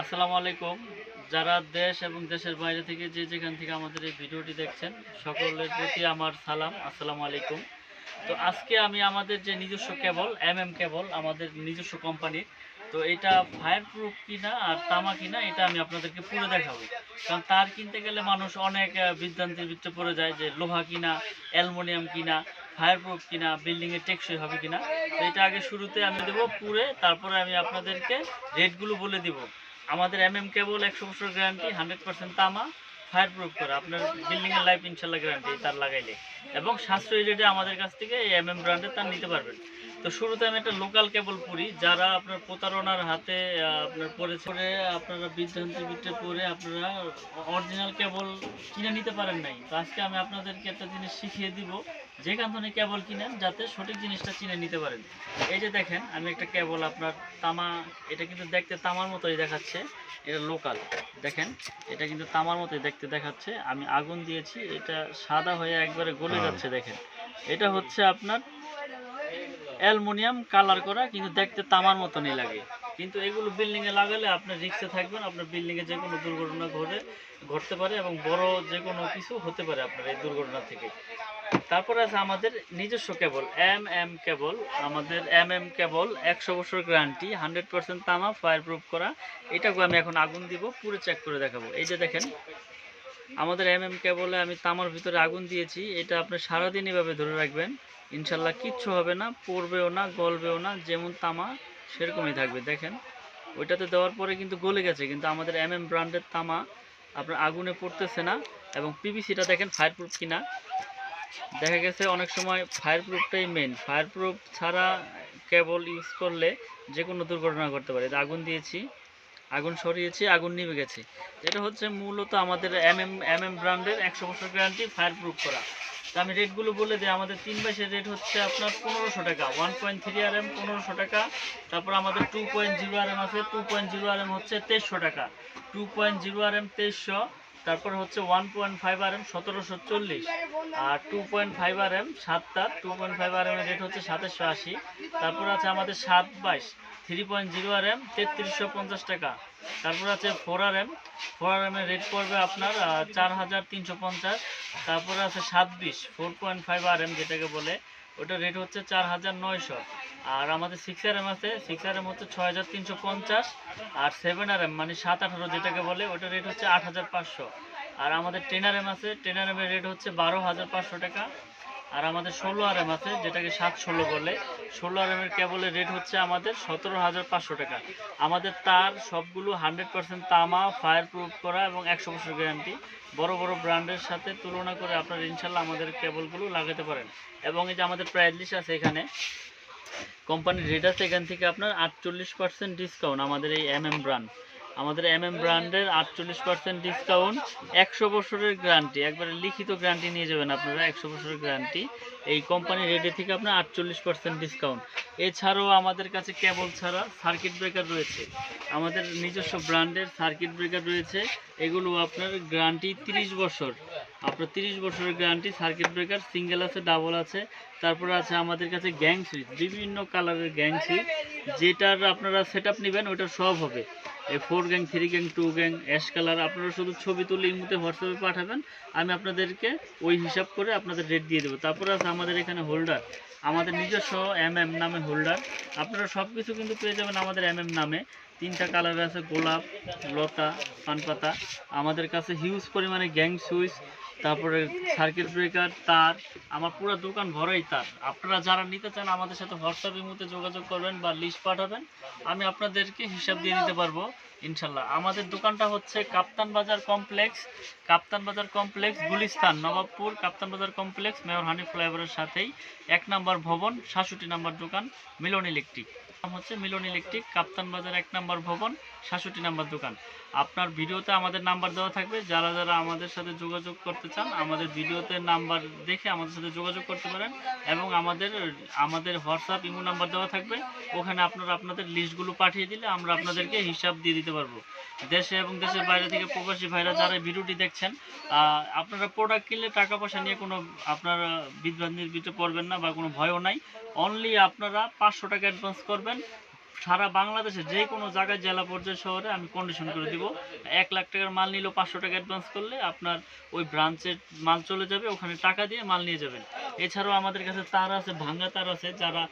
আসসালামু আলাইকুম। যারা দেশ এবং দেশের বাইরে থেকে যে যেখান থেকে আমাদের এই ভিডিওটি দেখছেন সকলের প্রতি আমার সালাম আসসালামু আলাইকুম। তো আজকে আমি আমাদের যে নিজস্ব কেবল এম এম কেবল আমাদের নিজস্ব কোম্পানির তো এটা ফায়ার প্রুফ কিনা আর তামা কিনা এটা আমি আপনাদেরকে পুরো দেখাবো। কারণ তার কিনতে গেলে মানুষ অনেক আহ, বিভ্রান্তির ভিতরে পড়ে যায় যে লোহা কিনা অ্যালুমিনিয়াম কিনা ফায়ার প্রুফ কিনা বিল্ডিংয়ে টেকসই হবে কিনা। তো এটা আগে শুরুতে আমি দেবো পুরে তারপরে আমি আপনাদেরকে রেটগুলো বলে দিব। আমাদের এম এম কেবল একশো বছর গ্যারান্টি হান্ড্রেড পার্সেন্ট তামা ফায়ার প্রুফ করা আপনার বিল্ডিংয়ের লাইফ ইনশাল্লাহ গ্যারান্টি তার লাগাইলে। এবং সাশ্রয়ী রেটে আমাদের কাছ থেকে এই এম এম ব্র্যান্ডের তার নিতে পারবেন। তো শুরুতে আমি একটা লোকাল কেবল পুরি, যারা আপনার প্রতারণার হাতে আপনার পরে পরে আপনারা বিভ্রান্তির ভিতরে পরে আপনারা অরিজিনাল কেবল কিনে নিতে পারেন নাই। তো আজকে আমি আপনাদেরকে একটা জিনিস শিখিয়ে দিব। যেখান থেকে কেবল কিনেন যাতে সঠিক জিনিসটা চিনে নিতে পারেন। এই যে দেখেন আমি একটা কেবল আপনার তামা এটা কিন্তু দেখতে তামার মতোই দেখাচ্ছে এটা লোকাল। দেখেন এটা কিন্তু তামার মতোই দেখতে দেখাচ্ছে আমি আগুন দিয়েছি এটা সাদা হয়ে একবারে গলে যাচ্ছে দেখেন। এটা হচ্ছে আপনার অ্যালুমিনিয়াম কালার করা কিন্তু দেখতে তামার মতনই লাগে। কিন্তু এগুলো বিল্ডিংয়ে লাগালে আপনি রিক্সে থাকবেন আপনার বিল্ডিংয়ে যে কোনো দুর্ঘটনা ঘটে ঘটতে পারে এবং বড় যে কোনো কিছু হতে পারে আপনার এই দুর্ঘটনা থেকে। তারপরে আছে আমাদের নিজস্ব কেবল এম এম কেবল, আমাদের এম এম কেবল, একশো বছর গ্যারান্টি হান্ড্রেড পার্সেন্ট তামা ফায়ার প্রুফ করা। এটাকে আমি এখন আগুন দিব, পুরো চেক করে দেখাবো। এই যে দেখেন, আমাদের এম এম কেবলে আমি তামার ভিতরে আগুন দিয়েছি। এটা আপনি সারাদিন এভাবে ধরে রাখবেন। ইনশাল্লাহ কিচ্ছু হবে না, পড়বেও না, গলবেও না, যেমন তামা, সেরকমই থাকবে। দেখেন, ওইটাতে দেওয়ার পরে কিন্তু গলে গেছে, কিন্তু আমাদের এম এম ব্র্যান্ডের তামা আপনার আগুনে পড়তেছে না। এবং পিভিসিটা দেখেন ফায়ার প্রুফ কিনা। দেখা গেছে অনেক সময় ফায়ার প্রুফটাই মেন ফায়ার প্রুফ ছাড়া কেবল ইউজ করলে যে কোনো দুর্ঘটনা ঘটতে পারে। আগুন দিয়েছি, আগুন সরিয়েছি, আগুন নিভে গেছে। এটা হচ্ছে মূলত আমাদের এম এম এম এম ব্র্যান্ডের একশো বছর গ্যারান্টি ফায়ার প্রুফ করা। তো আমি রেটগুলো বলে দিই। আমাদের তিন বাইশের রেট হচ্ছে আপনার পনেরোশো টাকা। One point three R M পনেরোশো টাকা। তারপর আমাদের two point zero R M আছে। Two point zero R M হচ্ছে তেইশশো টাকা। Two point zero R M তেইশশো তারপর হচ্ছে one point five R M সতেরোশো চল্লিশ আর two point five R M সাতটা two point five R M rate হচ্ছে সাতাশশো আশি। তারপর আছে আমাদের সাত বাইশ three point zero R M তেত্রিশশো পঞ্চাশ টাকা। তারপর আছে four R M four R M এর রেট পড়বে আপনার চার হাজার তিনশো পঞ্চাশ। তারপরে আছে সাত বিশ four point five R M যেটাকে বলে। ওটার রেট হচ্ছে চার হাজার নয়শো। আর আমাদের সিক্স আর এম আছে সিক্স আর এম হচ্ছে ছয় হাজার তিনশো পঞ্চাশ, আর সেভেন আর এম মানে সাত আঠারো যেটাকে বলে, ওটার রেট হচ্ছে আট হাজার পাঁচশো। আর আমাদের টেন আর এম আছে টেন আর এম এর রেট হচ্ছে বারো হাজার পাঁচশো টাকা আর আমাদের ষোলো আর এম আছে, যেটাকে সাত ষোলো বলে। ষোলো আর এমের কেবলের রেট হচ্ছে আমাদের সতেরো হাজার পাঁচশো টাকা। আমাদের তার সবগুলো হান্ড্রেড পার্সেন্ট তামা ফায়ার প্রুফ করা এবং একশো বছর গ্যারান্টি বড় বড় ব্র্যান্ডের সাথে তুলনা করে আপনারা ইনশাল্লাহ আমাদের কেবলগুলো লাগাতে পারেন। এবং এই যে আমাদের প্রাইস লিস্ট আছে এখানে কোম্পানির রেট আছে এখান থেকে আপনার আটচল্লিশ পার্সেন্ট ডিসকাউন্ট আমাদের এই এম এম ব্র্যান্ড আমাদের এম এম ব্র্যান্ডের আটচল্লিশ পার্সেন্ট ডিসকাউন্ট একশো বছরের গ্যারান্টি একবারে লিখিত গ্যারান্টি নিয়ে যাবেন আপনারা, একশো বছরের গ্যারান্টি এই কোম্পানির রেটে থেকে আপনার আটচল্লিশ পার্সেন্ট ডিসকাউন্ট এছাড়াও আমাদের কাছে কেবল ছাড়া সার্কিট ব্রেকার রয়েছে। আমাদের নিজস্ব ব্র্যান্ডের সার্কিট ব্রেকার রয়েছে। এগুলো আপনার গ্যারান্টি তিরিশ বছর। আপনার তিরিশ বছরের গ্যারান্টি সার্কিট ব্রেকার সিঙ্গেল আছে ডাবল আছে। তারপরে আছে আমাদের কাছে গ্যাং সুইচ বিভিন্ন কালারের গ্যাং সুইচ যেটার আপনারা সেট আপ নেবেন, ওটা সব হবে। এই four gang three gang two gang ash colour আপনারা শুধু ছবি তুলে এই মুহূর্তে হোয়াটসঅ্যাপে পাঠাবেন, আমি আপনাদেরকে ওই হিসাব করে আপনাদের রেট দিয়ে দেবো। তারপরে আছে আমাদের এখানে হোল্ডার আমাদের নিজস্ব এম এম নামে হোল্ডার আপনারা সব কিছু কিন্তু পেয়ে যাবেন আমাদের এম এম নামে। তিনটা কালার আছে গোলাপ, লতা, পানপাতা। আমাদের কাছে হিউজ পরিমাণে গ্যাং সুইচ তারপরে সার্কিট ব্রেকার তার, আমার পুরো দোকান ভরাই তার। আপনারা যারা নিতে চান, আমাদের সাথে হোয়াটসঅ্যাপের মধ্যে যোগাযোগ করবেন বা লিস্ট পাঠাবেন। আমি আপনাদেরকে হিসাব দিয়ে দিতে পারব, ইনশাল্লাহ। আমাদের দোকানটা হচ্ছে কাপ্তান বাজার কমপ্লেক্স। কাপ্তান বাজার কমপ্লেক্স, গুলিস্তান, নবাবপুর কাপ্তান বাজার কমপ্লেক্স, মেয়র হানি ফ্লাইওভারের সাথেই। এক নাম্বার ভবন, সাতষট্টি নাম্বার দোকান, মিলন ইলেকট্রিক। নাম হচ্ছে মিলন ইলেকট্রিক, কাপ্তান বাজার এক নম্বর ভবন, সাতষট্টি নাম্বার দোকান। আপনার ভিডিওতে আমাদের নাম্বার দেওয়া থাকবে, যারা যারা আমাদের সাথে যোগাযোগ করতে চান, আমাদের ভিডিওতে নাম্বার দেখে আমাদের সাথে যোগাযোগ করতে পারেন এবং আমাদের আমাদের হোয়াটসঅ্যাপ, ইমো নাম্বার দেওয়া থাকবে। ওখানে আপনারা আপনাদের লিস্টগুলো পাঠিয়ে দিলে আমরা আপনাদেরকে হিসাব দিয়ে দিতে পারব। দেশে এবং দেশের বাইরে থেকে প্রবাসী ভাইরা যারা ভিডিওটি দেখছেন আপনারা প্রোডাক্ট কিনলে টাকা পয়সা নিয়ে কোনো আপনারা বিভ্রান্তির ভিতরে পড়বেন না বা কোনো ভয়ও নাই। অনলি আপনারা পাঁচশো টাকা অ্যাডভান্স করবেন। সারা বাংলাদেশে যে কোনো জায়গায়, জেলা পর্যায়ে, শহরে আমি কন্ডিশন করে দিব। এক লাখ টাকার মাল নিলেও পাঁচশো টাকা অ্যাডভান্স করলে আপনার ওই ব্রাঞ্চের মাল চলে যাবে, ওখানে টাকা দিয়ে মাল নিয়ে যাবেন। এছাড়াও আমাদের কাছে তার আছে, ভাঙ্গা তার আছে, যারা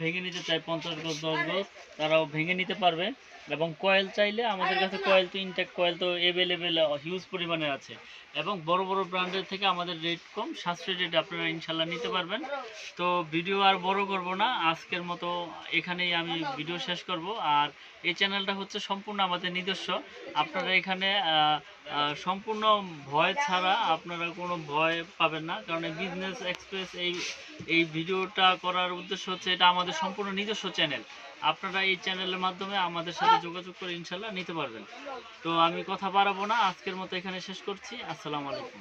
ভেঙে নিতে চায় পঞ্চাশ গজ, দশ গজ, তারাও ভেঙে নিতে পারবে। এবং কয়েল চাইলে আমাদের কাছে কয়েল তো ইনটেক কয়েল তো অ্যাভেলেবেল হিউজ পরিমাণে আছে। এবং বড় বড় ব্র্যান্ডের থেকে আমাদের রেট কম সাশ্রয়ী রেট আপনারা ইনশাল্লাহ নিতে পারবেন। তো ভিডিও আর বড় করব না আজকের মতো এখানেই আমি ভিডিও শেষ করব। আর এই চ্যানেলটা হচ্ছে সম্পূর্ণ আমাদের নিজস্ব। আপনারা এখানে সম্পূর্ণ ভয় ছাড়া আপনারা কোনো ভয় পাবেন না। কারণ বিজনেস এক্সপ্রেস এই এই ভিডিওটা করার উদ্দেশ্য হচ্ছে এটা আমাদের সম্পূর্ণ নিজস্ব চ্যানেল আপনারা এই চ্যানেলের মাধ্যমে আমাদের সাথে যোগাযোগ করে ইনশাল্লাহ নিতে পারবেন। তো আমি কথা বাড়াবো না, আজকের মতো এখানে শেষ করছি। আসসালামু আলাইকুম।